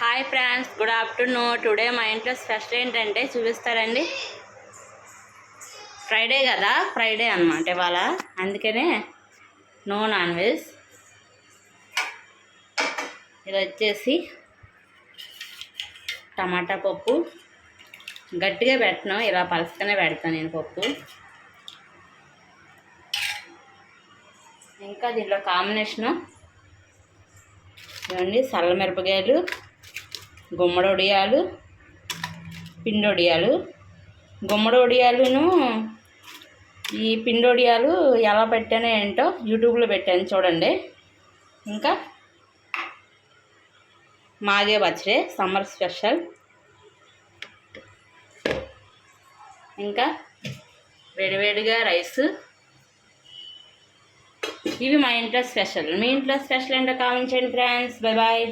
Hi friends good afternoon. Today మా ఇంట్లో special ఏంటంటే చూపిస్తారండి. ఫ్రైడే కదా ఫ్రైడే అనమాట ఇవాళ. అందుకనే నో నాన్ వెజ్. ఇది వచ్చేసి టమాటా పప్పు. గట్టిగా పెట్టను ఇలా పలుసుగానే పెడతాను నేను పప్పు. ఇంకా దీనిలో కాంబినేషను ఇవన్నీ సల్ల మిరపకాయలు గుమ్మడి వడియాలు పిండి వడియాలు గుమ్మడి వడియాలును ఈ పిండి వడియాలు ఎలా పెట్టానో ఏంటో యూట్యూబ్లో పెట్టాను చూడండి. ఇంకా మాగే బర్త్డే సమ్మర్ స్పెషల్. ఇంకా వేడివేడిగా రైస్. ఇవి మా ఇంట్లో స్పెషల్. మీ ఇంట్లో స్పెషల్ ఏంటో కామెంట్ చేయండి ఫ్రెండ్స్. Bye bye.